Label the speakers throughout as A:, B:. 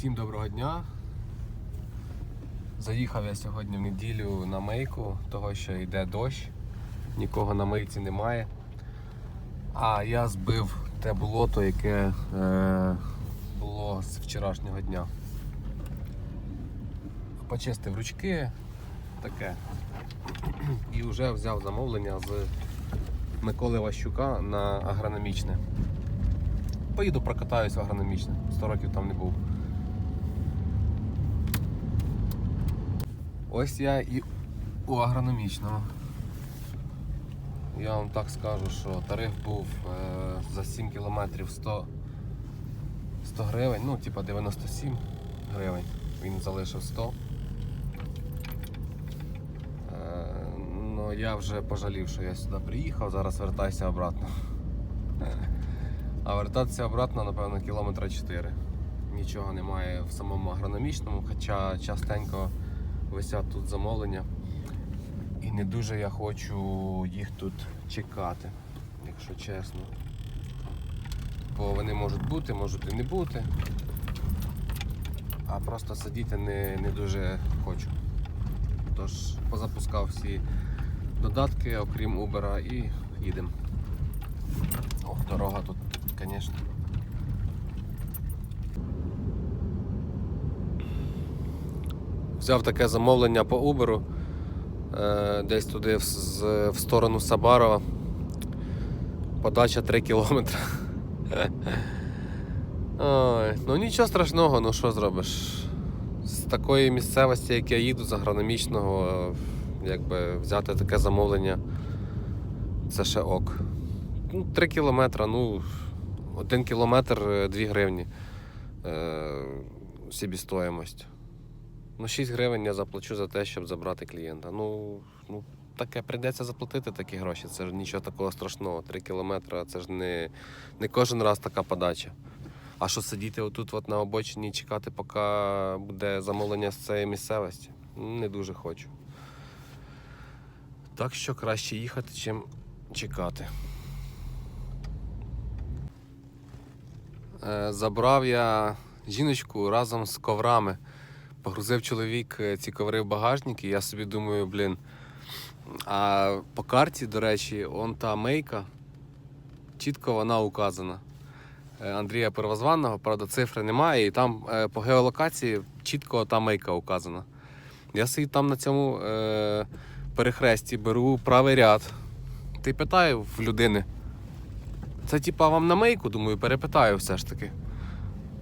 A: Всім доброго дня. Заїхав я сьогодні в неділю на мийку, того що йде дощ, нікого на мийці немає. А я збив те болото, яке е, було з вчорашнього дня. Почистив ручки, таке. І вже взяв замовлення з Миколи Ващука на агрономічне. Поїду прокатаюсь в агрономічне. 100 років там не був. Ось я і у агрономічному. Я вам так скажу, що тариф був е, за 7 кілометрів 100, 100 гривень, ну, типа 97 гривень. Він залишив 100. Е, ну, я вже пожалів, що я сюди приїхав, зараз вертаюся обратно. А вертатися обратно, напевно, кілометра 4. Нічого немає в самому агрономічному, хоча частенько висять тут замовлення. І не дуже я хочу їх тут чекати, якщо чесно. Бо вони можуть бути, можуть і не бути. А просто сидіти не, не дуже хочу. Тож позапускав всі додатки, окрім Uber, і їдемо. Ох, дорога тут, звісно. Взяв таке замовлення по Uber, е, десь туди в, сторону Сабарова. Подача 3 кілометри. Ну нічого страшного, ну що зробиш. З такої місцевості, як я їду з агрономічного, е, якби взяти таке замовлення, це ще ок. Ну, 3 кілометри, ну, 1 кілометр 2 гривні. Е, собівстоїмость. Ну, 6 гривень я заплачу за те, щоб забрати клієнта. Ну, ну таке прийдеться заплатити такі гроші. Це ж нічого такого страшного. 3 кілометри це ж не, не кожен раз така подача. А що сидіти отут от на обочині і чекати, поки буде замовлення з цієї місцевості? Не дуже хочу. Так що краще їхати, чим чекати. Е, Забрав я жіночку разом з коврами. Погрузив чоловік е, ці коври в багажник, і я собі думаю, блін. А по карті, до речі, он та мейка, чітко вона указана. Е, Андрія Первозванного, правда, цифри немає, і там е, по геолокації чітко та мейка указана. Я собі там на цьому е, перехресті беру правий ряд. Ти питаю в людини. Це типа вам на мейку, думаю, перепитаю все ж таки.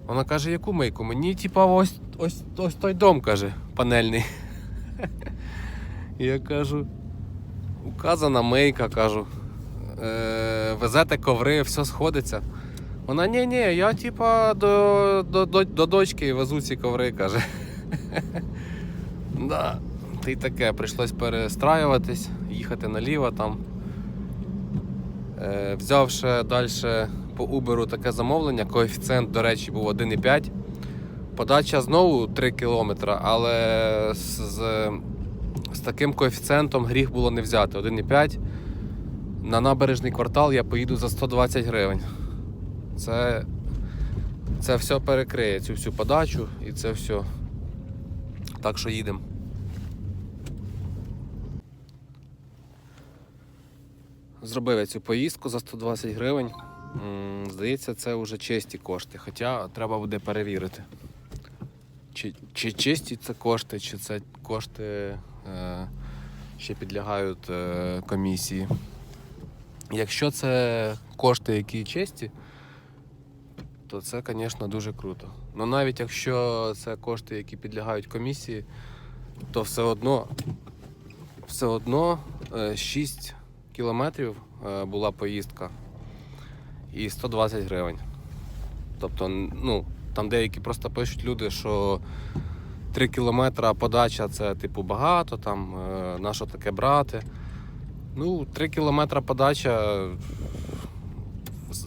A: Вона каже, яку мийку? Мені типа ось, ось, ось той дом, каже, панельний. Я кажу, указана мийка, кажу. Е, везете коври, все сходиться. Вона, ні, ні, я типа до, до, до, до дочки везу ці коври, каже. да. Ти таке, прийшлось перестраюватись, їхати наліво там. Е, взяв ще далі по Uber таке замовлення. Коефіцієнт, до речі, був 1,5. Подача знову 3 км, але з, з, з таким коефіцієнтом гріх було не взяти. 1,5. На набережний квартал я поїду за 120 гривень. Це, це все перекриє цю всю подачу і це все. Так що їдемо. Зробив я цю поїздку за 120 гривень. Здається, це вже чисті кошти. Хоча треба буде перевірити. Чи, чи чисті це кошти, чи це кошти е, ще підлягають е, комісії. Якщо це кошти, які чисті, то це, звісно, дуже круто. Ну навіть якщо це кошти, які підлягають комісії, то все одно, все одно е, 6 кілометрів е, була поїздка і 120 гривень. Тобто, ну, там деякі просто пишуть люди, що 3 кілометри подача це типу багато, там е, на що таке брати. Ну, 3 кілометри подача.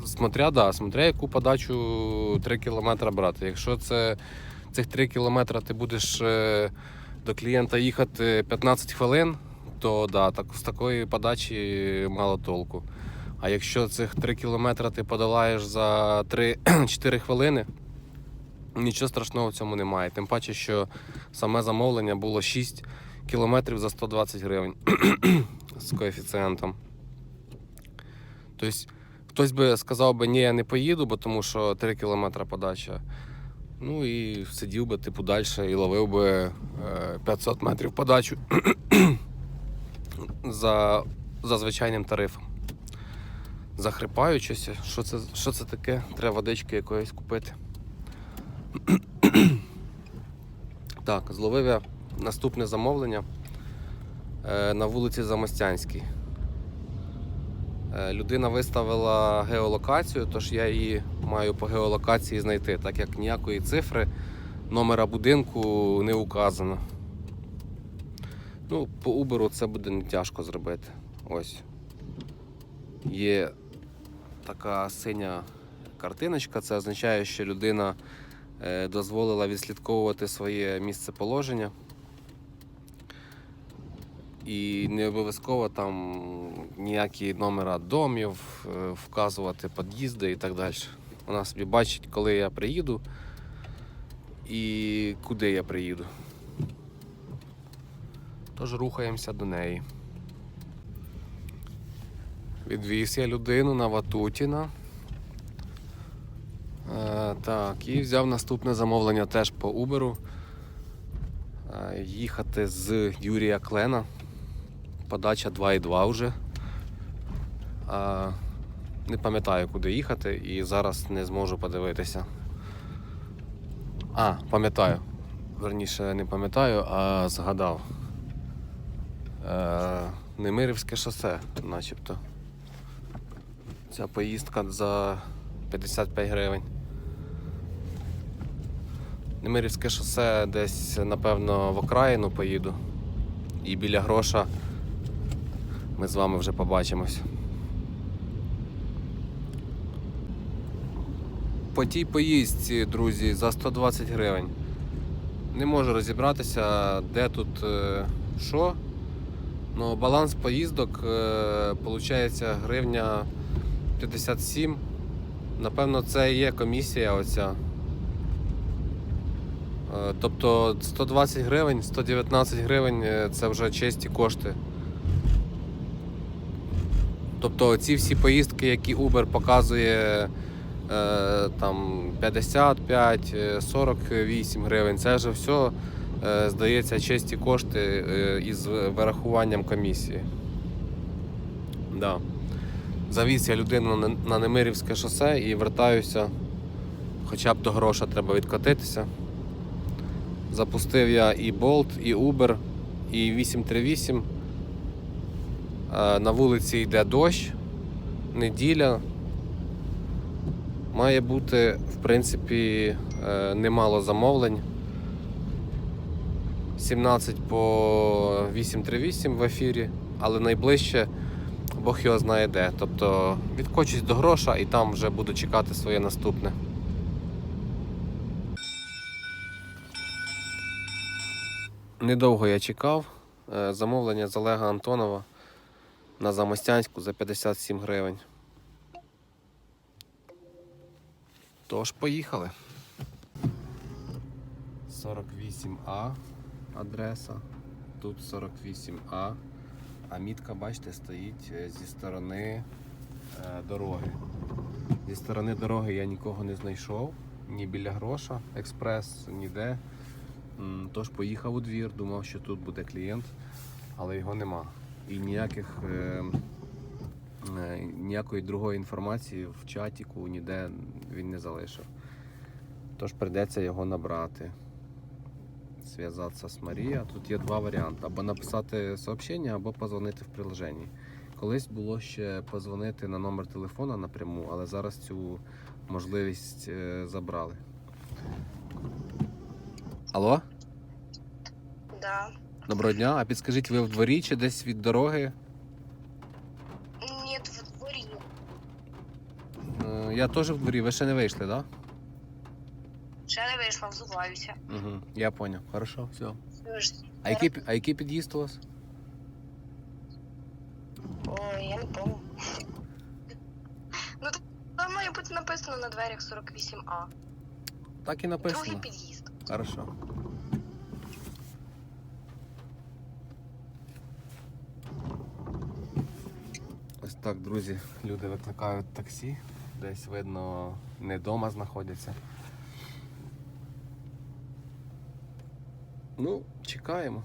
A: Смотря, да, смотря яку подачу 3 кілометри брати. Якщо це цих 3 кілометри ти будеш е, до клієнта їхати 15 хвилин, то да, так, з такої подачі мало толку. А якщо цих 3 кілометри ти подолаєш за 3-4 хвилини, Нічого страшного в цьому немає. Тим паче, що саме замовлення було 6 кілометрів за 120 гривень з коефіцієнтом. Тобто, хтось би сказав би, ні, я не поїду, бо тому що 3 кілометри подача. Ну і сидів би типу далі і ловив би е, 500 метрів подачу за, за звичайним тарифом. Захрипаю щось. Що це, що це таке? Треба водички якоїсь купити. Так, зловив я наступне замовлення е, на вулиці Замостянській. Е, Людина виставила геолокацію, тож я її маю по геолокації знайти, так як ніякої цифри номера будинку не указано. Ну, по Uber це буде не тяжко зробити. Ось. Є така синя картиночка, це означає, що людина е, дозволила відслідковувати своє місце положення. І не обов'язково там ніякі номера домів, е, вказувати під'їзди і так далі. Вона собі бачить, коли я приїду і куди я приїду. Тож рухаємося до неї. Відвіз я людину на Ватутіна. Е, так, і взяв наступне замовлення теж по Uber. Е, їхати з Юрія Клена. Подача 2,2 вже. Е, не пам'ятаю, куди їхати, і зараз не зможу подивитися. А, пам'ятаю. Верніше не пам'ятаю, а згадав. Е, Немирівське шосе, начебто. Ця поїздка за 55 гривень. Немирівське шосе десь, напевно, в окраїну поїду. І біля гроша ми з вами вже побачимось. По тій поїздці, друзі, за 120 гривень. Не можу розібратися, де тут е, що. Ну, баланс поїздок виходить гривня 57. Напевно, це і є комісія оця. Е, Тобто 120 гривень, 119 гривень е, це вже чисті кошти. Тобто ці всі поїздки, які Uber показує е, там 55, е, 48 гривень, це вже все здається чисті кошти із вирахуванням комісії. Да. Завіз я людину на- Немирівське шосе і вертаюся. Хоча б до гроша треба відкотитися. Запустив я і Bolt, і Uber, і 838. Е, На вулиці йде дощ, неділя. Має бути, в принципі, е, немало замовлень. 17 по 838 в ефірі, але найближче Бог його знає де. Тобто відкочусь до гроша і там вже буду чекати своє наступне. Недовго я чекав. Е, Замовлення з Олега Антонова на Замостянську за 57 гривень. Тож, поїхали. 48А адреса. Тут 48А. А мітка, бачите, стоїть е, зі сторони е, дороги. Зі сторони дороги я нікого не знайшов, ні біля гроша, експрес, ніде. Тож поїхав у двір, думав, що тут буде клієнт, але його нема. І ніяких, е, ніякої другої інформації в чатіку ніде він не залишив. Тож прийдеться його набрати. Зв'язатися з Марією. Тут є два варіанти: або написати сообщення, або позвонити в приложенні. Колись було ще позвонити на номер телефона напряму, але зараз цю можливість е, забрали. Алло?
B: Да.
A: Доброго дня. А підскажіть, ви в дворі чи десь від дороги?
B: Нет, в дворі.
A: Е, Я теж в дворі, ви ще не вийшли, так? Да?
B: Ще не вийшла, взуваюся.
A: Угу, я поняв. Хорошо, все. А який, а який під'їзд у вас?
B: Ой, я не помню. Ну, там має бути написано на дверях 48А.
A: Так і написано.
B: Другий під'їзд.
A: Хорошо. Ось так, друзі, люди викликають таксі. Десь видно не вдома знаходяться. Ну, чекаємо.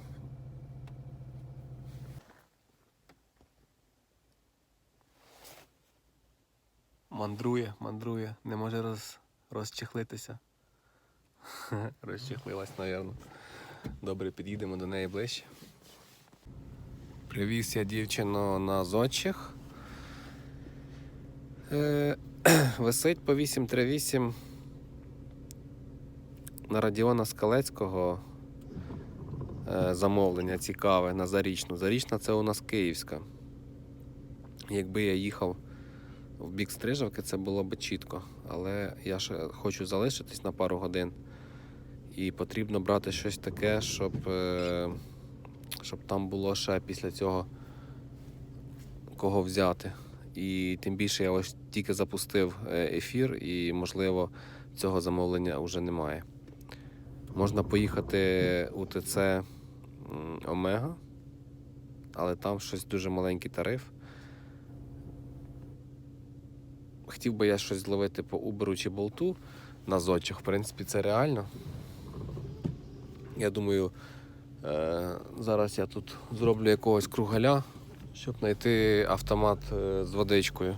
A: Мандрує, мандрує, не може роз, розчехлитися. Розчехлилась, напевно. Добре, під'їдемо до неї ближче. Привіз я дівчину на зодчих. Е, висить по 838 на Радіона Скалецького замовлення цікаве на Зарічну. Зарічна це у нас Київська. Якби я їхав в бік Стрижавки, це було б чітко. Але я ще хочу залишитись на пару годин. І потрібно брати щось таке, щоб, е, щоб там було ще після цього кого взяти. І тим більше я ось тільки запустив е, ефір, і, можливо, цього замовлення вже немає. Можна поїхати у ТЦ Омега, але там щось дуже маленький тариф. Хотів би я щось зловити по Uber чи болту на зодчих. В принципі, це реально. Я думаю, е, зараз я тут зроблю якогось кругаля, щоб знайти автомат е, з водичкою.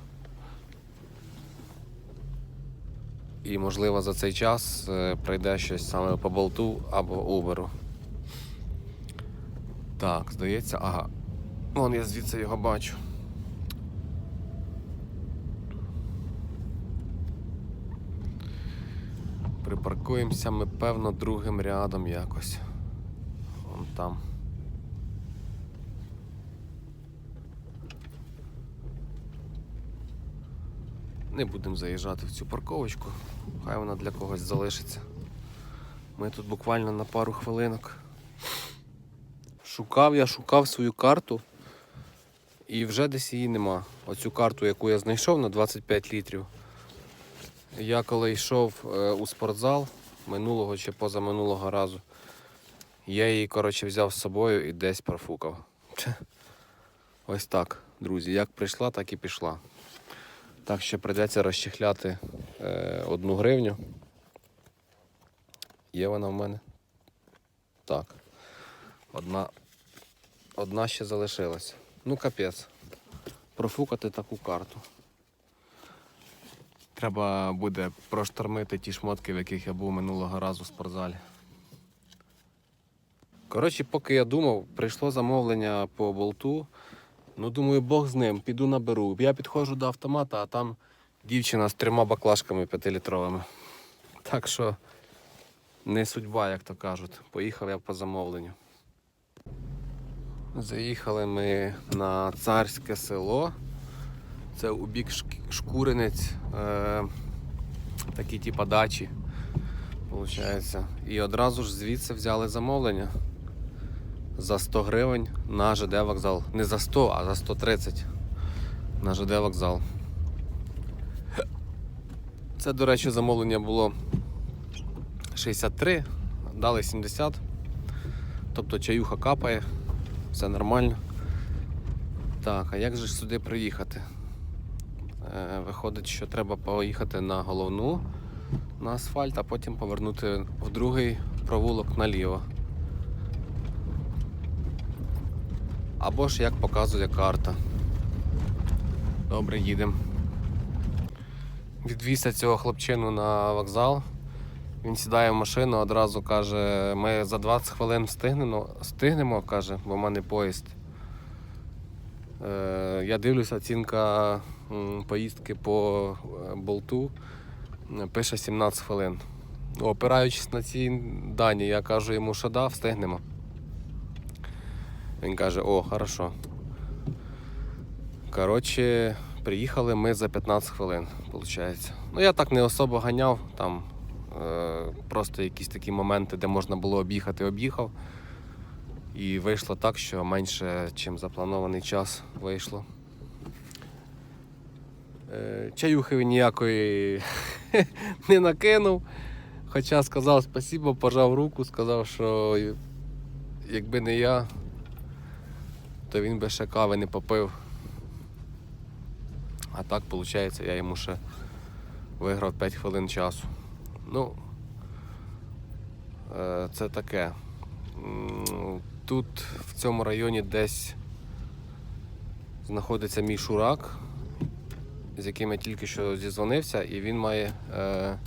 A: І, можливо, за цей час е, прийде щось саме по болту або Uber. Так, здається, ага. Вон я звідси його бачу. Припаркуємося ми, певно, другим рядом якось. Вон там. Не будемо заїжджати в цю парковочку, хай вона для когось залишиться. Ми тут буквально на пару хвилинок. Шукав я, шукав свою карту і вже десь її нема. Оцю карту, яку я знайшов на 25 літрів. Я коли йшов е, у спортзал минулого чи позаминулого разу, я її, коротше, взяв з собою і десь профукав. Ось так, друзі. Як прийшла, так і пішла. Так що прийдеться розчехляти е, одну гривню. Є вона в мене? Так. Одна, одна ще залишилась. Ну, капець. Профукати таку карту. Треба буде проштормити ті шмотки, в яких я був минулого разу в спортзалі. Коротше, поки я думав, прийшло замовлення по болту. Ну, думаю, Бог з ним, піду наберу. Я підходжу до автомата, а там дівчина з трьома баклажками п'ятилітровими. Так що не судьба, як то кажуть. Поїхав я по замовленню. Заїхали ми на царське село. Це у бік Шкуринець, е, такі типа дачі. Получається. І одразу ж звідси взяли замовлення за 100 гривень на ЖД вокзал. Не за 100, а за 130 на ЖД вокзал. Це, до речі, замовлення було 63, дали 70. Тобто чаюха капає, все нормально. Так, а як же ж сюди приїхати? Е, Виходить, що треба поїхати на головну на асфальт, а потім повернути в другий провулок наліво. Або ж як показує карта. Добре, їдемо. Відвізся цього хлопчину на вокзал. Він сідає в машину, одразу каже, ми за 20 хвилин встигнемо, встигнемо каже, бо в мене поїзд. Е, я дивлюся, оцінка поїздки по е, болту е, пише 17 хвилин. Ну, Опираючись на ці дані, я кажу йому, що да, встигнемо. Він каже, о, хорошо. Коротше, приїхали ми за 15 хвилин, виходить. Ну, я так не особо ганяв, там просто якісь такі моменти, де можна було об'їхати, об'їхав. І вийшло так, що менше, ніж запланований час вийшло. Е, чаюхи ніякої не накинув. Хоча сказав спасибо, пожав руку, сказав, що якби не я, то він би ще кави не попив. А так, виходить, я йому ще виграв 5 хвилин часу. Ну, е, це таке. Тут в цьому районі десь знаходиться мій шурак, з яким я тільки що зізвонився, і він має. Е,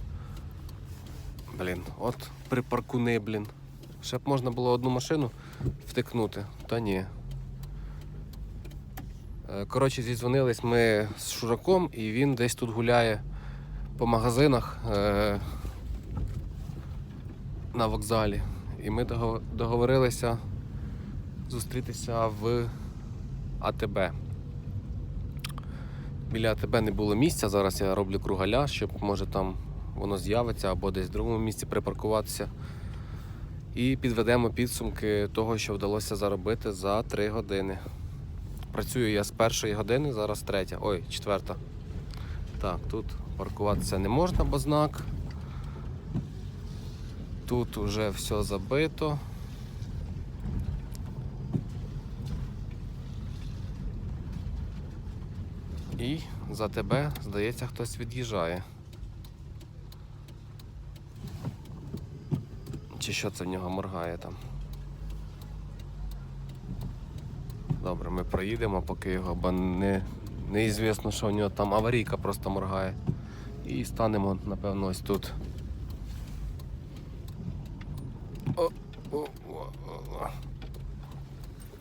A: блін, от припаркуни, блін. Ще б можна було одну машину втикнути, та ні. Е, Коротше, зізвонились ми з Шураком, і він десь тут гуляє по магазинах е, на вокзалі. І ми договорилися зустрітися в АТБ. Біля АТБ не було місця. Зараз я роблю кругаля, щоб може там воно з'явиться або десь в другому місці припаркуватися. І підведемо підсумки того, що вдалося заробити за 3 години. Працюю я з першої години, зараз третя. Ой, четверта. Так, тут паркуватися не можна, бо знак. Тут уже все забито. І за тебе, здається, хтось від'їжджає. Чи що це в нього моргає там? Добре, ми проїдемо, поки його, бо не, неізвісно, що в нього там аварійка просто моргає. І станемо, напевно, ось тут. О, о, о, о, о.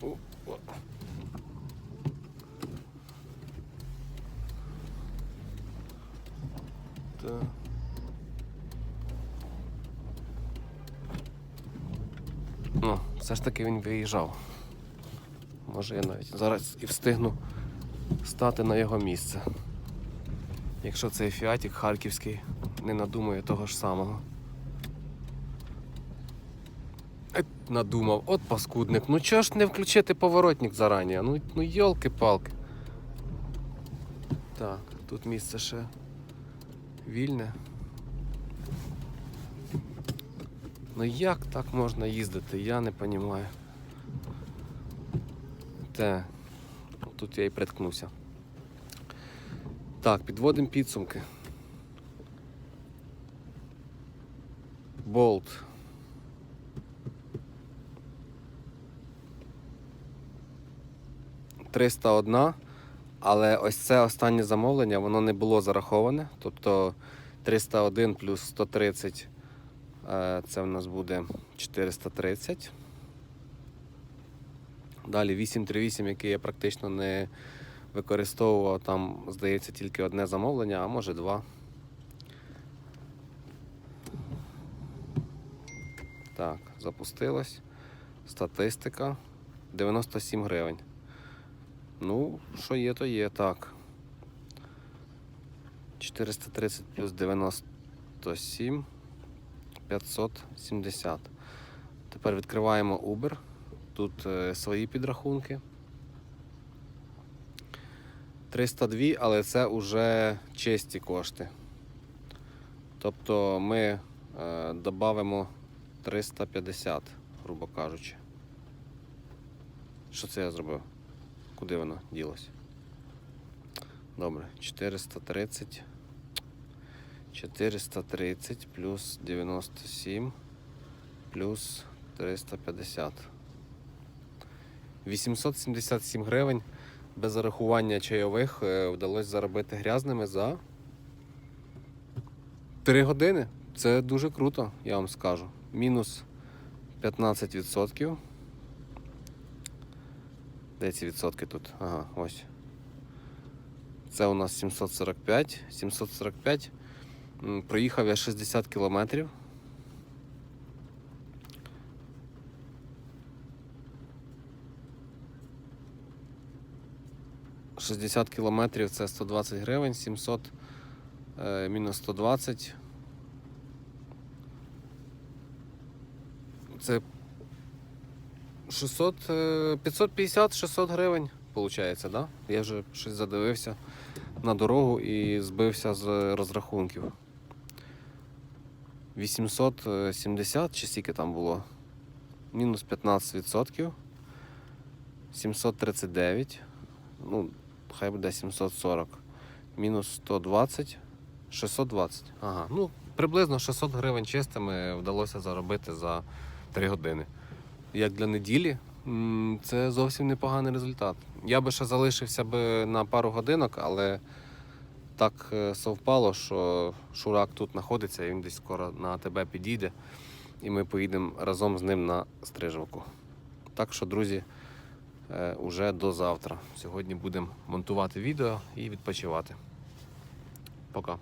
A: О, о. Ну, все ж таки він виїжджав. Може я навіть зараз і встигну стати на його місце. Якщо цей фіатік харківський не надумає того ж самого. Надумав, от паскудник. Ну чого ж не включити поворотник зарані? Ну, ну йолки-палки. Так, тут місце ще вільне. Ну як так можна їздити? Я не розумію. Те, тут я і приткнувся. Так, підводимо підсумки. Болт. Триста одна, але ось це останнє замовлення, воно не було зараховане. Тобто 301 плюс 130 е, це в нас буде 430. Далі 838, який я практично не використовував, там, здається, тільки одне замовлення, а може два. Так, запустилось. Статистика 97 гривень. Ну, що є, то є, так. 430 плюс 97 570. Тепер відкриваємо Uber. Тут е, свої підрахунки. 302, але це вже чисті кошти. Тобто ми е, додамо 350, грубо кажучи. Що це я зробив? Куди воно ділося? Добре, 430. 430 плюс 97 плюс 350. 877 гривень без зарахування чайових е, вдалося заробити грязними за 3 години. Це дуже круто, я вам скажу. Мінус 15%. Де ці відсотки тут? Ага, ось. Це у нас 745. 745. Проїхав я 60 кілометрів. Шістдесят кілометрів це 120 гривень, 700 е, мінус 120. Це 600, е, 550-600 гривень, виходить, да? Я вже щось задивився на дорогу і збився з розрахунків. 870 чи скільки там було? Мінус 15%. 739. Ну, хай буде 740. Мінус 120. 620. Ага. Ну, приблизно 600 гривень чистими вдалося заробити за 3 години. Як для неділі, це зовсім непоганий результат. Я би ще залишився би на пару годинок, але так е, совпало, що Шурак тут знаходиться, і він десь скоро на тебе підійде, і ми поїдемо разом з ним на стрижівку. Так що, друзі, е, уже до завтра. Сьогодні будемо монтувати відео і відпочивати. Пока.